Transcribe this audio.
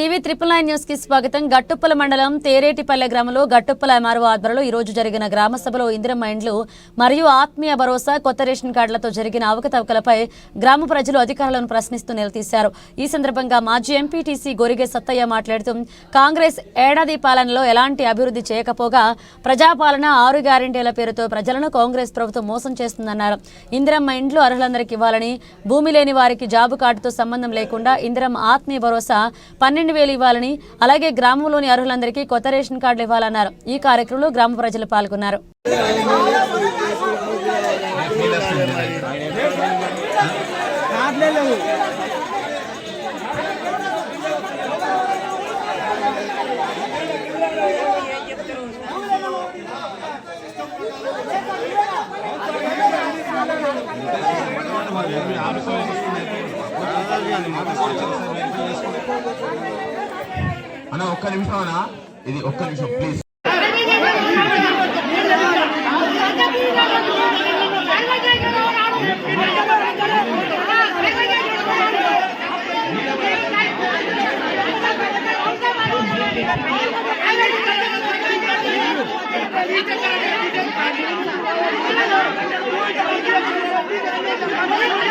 TV triple nine న్యూస్కి స్వాగతం. గట్టుప్పల మండలం తేరేటిపల్లె గ్రామంలో గట్టుప్పల ఎంఆర్ఓ ఆధ్వర్యంలో ఈ రోజు జరిగిన గ్రామ సభలో ఇందిరమ్మ ఇండ్లు మరియు ఆత్మీయ భరోసా కొత్త రేషన్ కార్డులతో జరిగిన అవకతవకలపై గ్రామ ప్రజలు అధికారులను ప్రశ్నిస్తూ నిలదీశారు. ఈ సందర్భంగా మాజీ ఎంపీటీసీ గొరిగే సత్తయ్య మాట్లాడుతూ కాంగ్రెస్ ఏడాది పాలనలో ఎలాంటి అభివృద్ధి చేయకపోగా ప్రజాపాలన ఆరు గ్యారెంటీల పేరుతో ప్రజలను కాంగ్రెస్ ప్రభుత్వం మోసం చేస్తుందన్నారు. ఇందిరమ్మ ఇండ్లు అర్హులందరికీ ఇవ్వాలని భూమి లేని వారికి జాబు కార్డుతో సంబంధం లేకుండా ఇందిరమ్మ ఆత్మీయ భరోసా పన్నెండు వేలు ఇవ్వాలని అలాగే గ్రామంలోని అర్హులందరికీ కొత్త రేషన్ కార్డులు ఇవ్వాలన్నారు. ఈ కార్యక్రమంలో గ్రామ ప్రజలు పాల్గొన్నారు. అన్న ఒక్క నిమిషం అన్న ఇది ఒక్క నిమిషం ప్లీజ్ Thank you.